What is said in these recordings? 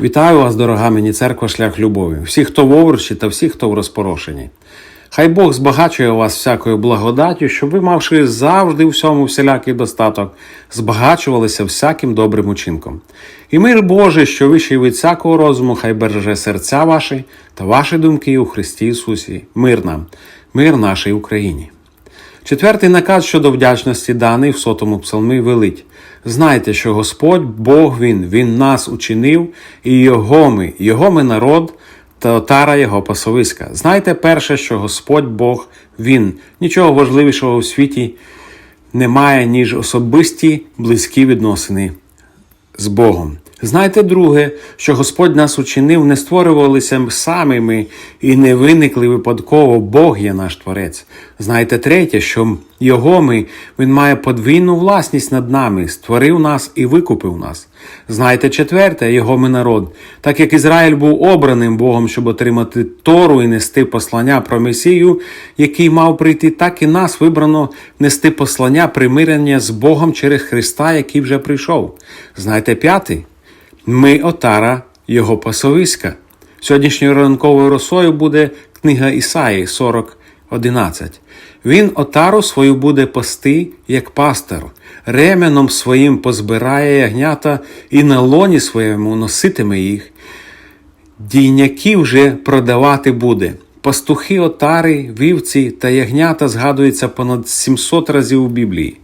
Вітаю вас, дорога мені церква шлях любові, всі, хто в овручі та всі, хто в розпорошенні. Хай Бог збагачує вас всякою благодаттю, щоб ви, мавши завжди всьому всілякий достаток, збагачувалися всяким добрим учинком. І мир Божий, що вищий від всякого розуму, хай береже серця ваші та ваші думки у Христі Ісусі. Мир нам, мир нашій Україні. Четвертий наказ щодо вдячності даний в сотому псалмі велить. Знайте, що Господь Бог Він, Він нас учинив, і Його ми, Його ми народ та отара Його пасовиська. Знайте перше, що Господь Бог Він. Нічого важливішого у світі немає, ніж особисті близькі відносини з Богом. Знайте друге, що Господь нас учинив, не створювалися самими і не виникли випадково, Бог є наш Творець. Знайте третє, що Його ми, Він має подвійну власність над нами, створив нас і викупив нас. Знайте четверте, Його ми народ. Так як Ізраїль був обраним Богом, щоб отримати Тору і нести послання про Месію, який мав прийти, так і нас вибрано нести послання примирення з Богом через Христа, який вже прийшов. Знайте п'ятий. Ми отара його пасовиська. Сьогоднішньою ранковою росою буде книга Ісаї 40.11. Він отару свою буде пасти, як пастир, ременом своїм позбирає ягнята і на лоні своєму носитиме їх. Дійняки вже продавати буде. Пастухи отари, вівці та ягнята згадуються понад 700 разів у Біблії.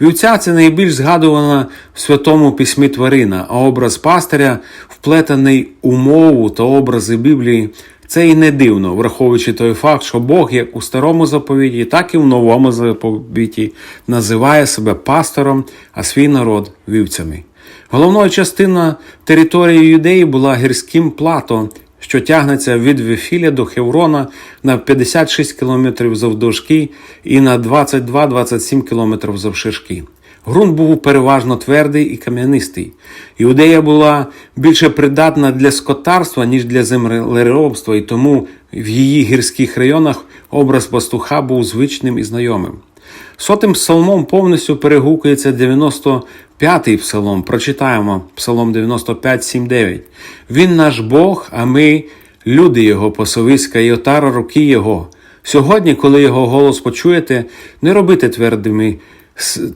Вівця це найбільш згадувана в святому письмі тварина, а образ пастиря, вплетений у мову та образи Біблії, це і не дивно, враховуючи той факт, що Бог як у старому заповіті, так і в новому заповіті називає себе пастором, а свій народ вівцями. Головною частиною території юдеї була гірським плато, що тягнеться від Вифіля до Хеврона на 56 км завдовжки і на 22-27 км завширшки. Грунт був переважно твердий і кам'янистий. Іудея була більше придатна для скотарства, ніж для землеробства, і тому в її гірських районах образ пастуха був звичним і знайомим. Сотим псалмом повністю перегукується 95-й псалом. Прочитаємо Псалом 95, 7, 9. Він наш Бог, а ми люди Його, пасовиська і отара руки Його. Сьогодні, коли Його голос почуєте, не робите твердими,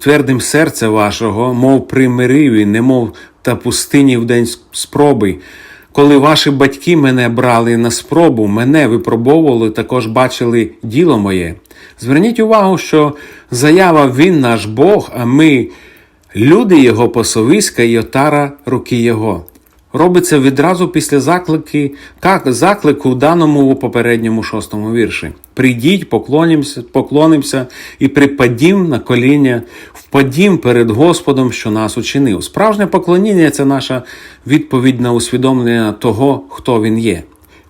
твердим серце вашого, мов при мириві, немов та пустині в день спроби. Коли ваші батьки мене брали на спробу, мене випробовували, також бачили діло моє. Зверніть увагу, що заява Він наш Бог, а ми люди Його посовиська і отара руки Його. Робиться відразу після заклики, як заклику в даному попередньому шостому вірші. Прийдіть, поклонимося, поклонимося і припадім на коління, впадім перед Господом, що нас учинив. Справжнє поклоніння це наша відповідь на усвідомлення того, хто Він є.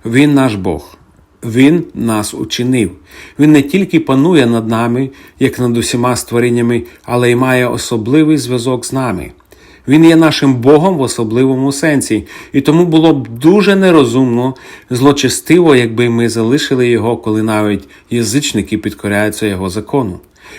Він наш Бог. Він нас учинив. Він не тільки панує над нами, як над усіма створіннями, але й має особливий зв'язок з нами. Він є нашим Богом в особливому сенсі, і тому було б дуже нерозумно, злочестиво, якби ми залишили його, коли навіть язичники підкоряються його закону.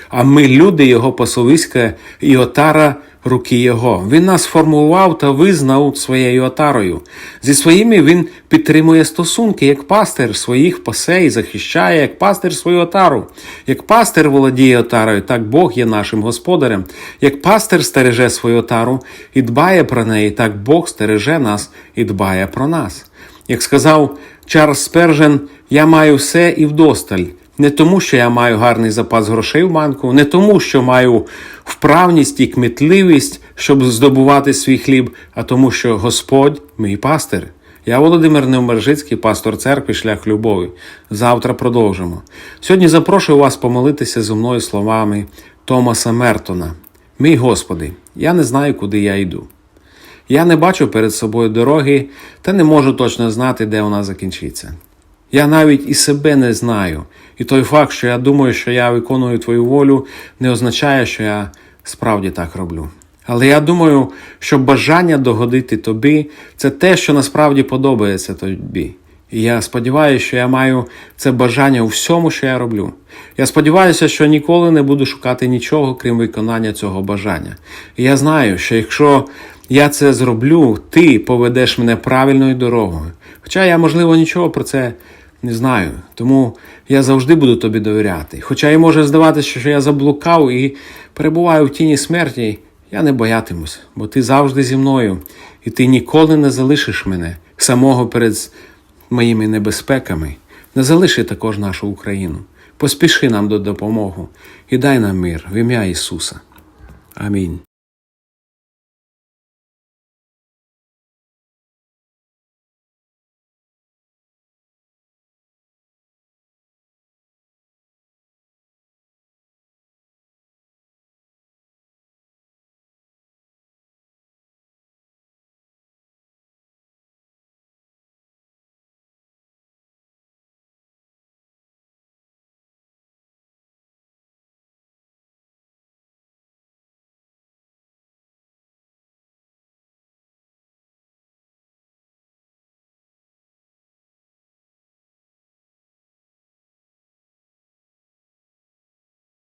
А ми, люди, його пасовиська і отара руки Його. Він нас формував та визнав своєю отарою. Зі своїми він підтримує стосунки, як пастир своїх пасе захищає, як пастир свою отару. Як пастир володіє отарою, так Бог є нашим господарем. Як пастир стереже свою отару і дбає про неї, так Бог стереже нас і дбає про нас. Як сказав Чарльз Спержен, я маю все і вдосталь. Не тому, що я маю гарний запас грошей в банку, не тому, що маю вправність і кмітливість, щоб здобувати свій хліб, а тому, що Господь мій пастир. Я Володимир Невмержицький, пастор церкви, шлях любові. Завтра продовжимо. Сьогодні запрошую вас помолитися зі мною словами Томаса Мертона. Мій Господи, я не знаю, куди я йду. Я не бачу перед собою дороги та не можу точно знати, де вона закінчиться. Я навіть і себе не знаю, і той факт, що я думаю, що я виконую твою волю, не означає, що я справді так роблю. Але я думаю, що бажання догодити тобі це те, що насправді подобається тобі. І я сподіваюся, що я маю це бажання у всьому, що я роблю. Я сподіваюся, що ніколи не буду шукати нічого, крім виконання цього бажання. І я знаю, що якщо я це зроблю, ти поведеш мене правильною дорогою. Хоча я, можливо, нічого про це не знаю. Тому я завжди буду тобі довіряти. Хоча і може здаватися, що я заблукав і перебуваю в тіні смерті, я не боятимусь, бо ти завжди зі мною, і ти ніколи не залишиш мене самого перед моїми небезпеками. Не залиши також нашу Україну. Поспіши нам до допомоги і дай нам мир в ім'я Ісуса. Амінь.